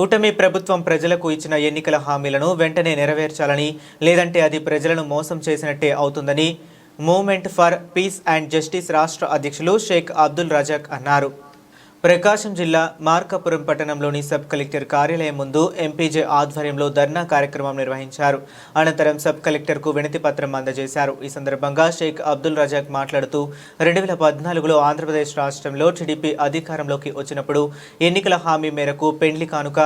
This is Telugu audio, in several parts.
కూటమి ప్రభుత్వం ప్రజలకు ఇచ్చిన ఎన్నికల హామీలను వెంటనే నెరవేర్చాలని లేదంటే అది ప్రజలను మోసం చేసినట్టే అవుతుందని movement for peace and justice రాష్ట్ర అధ్యక్షులు షేక్ అబ్దుల్ రజాక్ అన్నారు. ప్రకాశం జిల్లా మార్కాపురం పట్టణంలోని సబ్ కలెక్టర్ కార్యాలయం ముందు ఎంపీజే ఆధ్వర్యంలో ధర్నా కార్యక్రమం నిర్వహించారు. అనంతరం సబ్ కలెక్టర్కు వినతి పత్రం అందజేశారు. ఈ సందర్భంగా షేక్ అబ్దుల్ రజాక్ మాట్లాడుతూ రెండు వేల పద్నాలుగులో ఆంధ్రప్రదేశ్ రాష్ట్రంలో టీడీపీ అధికారంలోకి వచ్చినప్పుడు ఎన్నికల హామీ మేరకు పెండ్లి కానుక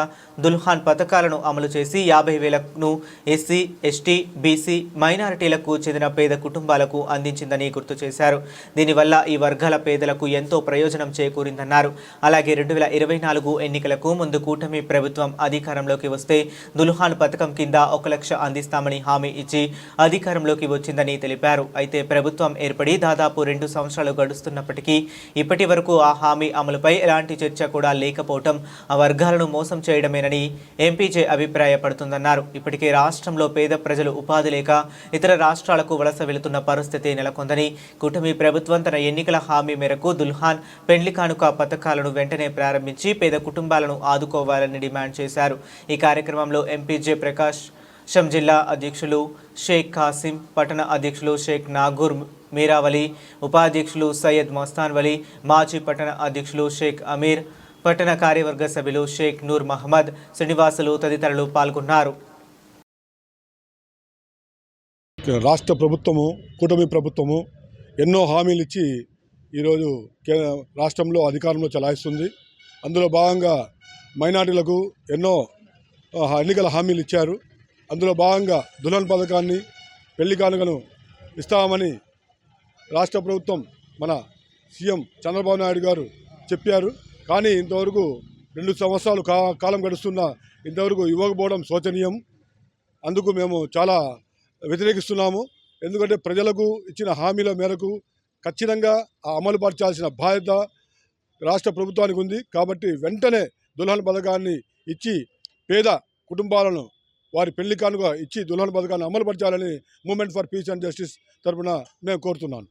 దుల్హాన్ పథకాలను అమలు చేసి యాభై వేలను ఎస్సీ ఎస్టీ బీసీ మైనారిటీలకు చెందిన పేద కుటుంబాలకు అందించిందని గుర్తు చేశారు. దీనివల్ల ఈ వర్గాల పేదలకు ఎంతో ప్రయోజనం చేకూరిందన్నారు. అలాగే రెండు వేల ఇరవై నాలుగు ఎన్నికలకు ముందు కూటమి ప్రభుత్వం అధికారంలోకి వస్తే దుల్హాన్ పథకం కింద ఒక లక్ష అందిస్తామని హామీ ఇచ్చి అధికారంలోకి వచ్చిందని తెలిపారు. అయితే ప్రభుత్వం ఏర్పడి దాదాపు రెండు సంవత్సరాలు గడుస్తున్నప్పటికీ ఇప్పటి వరకు ఆ హామీ అమలుపై ఎలాంటి చర్చ కూడా లేకపోవటం ఆ వర్గాలను మోసం చేయడమేనని ఎంపీజే అభిప్రాయపడుతుందన్నారు. ఇప్పటికే రాష్ట్రంలో పేద ప్రజలు ఉపాధి లేక ఇతర రాష్ట్రాలకు వలస వెళుతున్న పరిస్థితి నెలకొందని కూటమి ప్రభుత్వం తన ఎన్నికల హామీ మేరకు దుల్హాన్ పెండ్లి కానుక పథకాలను వెంటనే ప్రారంభించి పేద కుటుంబాలను ఆదుకోవాలని డిమాండ్ చేశారు. ఈ కార్యక్రమంలో ఎంపీజే ప్రకాష్ షం జిల్లా అధ్యక్షులు షేక్ ఖాసిం పట్టణ అధ్యక్షులు షేక్ నాగూర్ మీరావలి ఉపాధ్యక్షులు సయ్యద్ మస్తాన్ వలి మాజీ పట్టణ అధ్యక్షులు షేక్ అమీర్ పట్టణ కార్యవర్గ సభ్యులు షేక్ నూర్ మహమ్మద్ శ్రీనివాసులు తదితరులు పాల్గొన్నారు. రాష్ట్ర ప్రభుత్వము కూటమి ప్రభుత్వము ఎన్నో హామీలు ఇచ్చి ఈరోజు కే రాష్ట్రంలో అధికారంలో చలాయిస్తుంది. అందులో భాగంగా మైనార్టీలకు ఎన్నో ఎన్నికల హామీలు ఇచ్చారు. అందులో భాగంగా దులన్ పథకాన్ని పెళ్ళి కానుకను ఇస్తామని రాష్ట్ర ప్రభుత్వం మన సీఎం చంద్రబాబు నాయుడు గారు చెప్పారు. కానీ ఇంతవరకు రెండు సంవత్సరాలు కా కాలం గడుస్తున్న ఇంతవరకు ఇవ్వకపోవడం శోచనీయం. అందుకు మేము చాలా వ్యతిరేకిస్తున్నాము. ఎందుకంటే ప్రజలకు ఇచ్చిన హామీల మేరకు ఖచ్చితంగా ఆ అమలు పరచాల్సిన బాధ్యత రాష్ట్ర ప్రభుత్వానికి ఉంది. కాబట్టి వెంటనే దుల్హన్ పథకాన్ని ఇచ్చి పేద కుటుంబాలను వారి పెళ్ళి కానుక ఇచ్చి దుల్హన్ పథకాన్ని అమలుపరచాలని movement for peace and justice తరఫున మేము కోరుతున్నాను.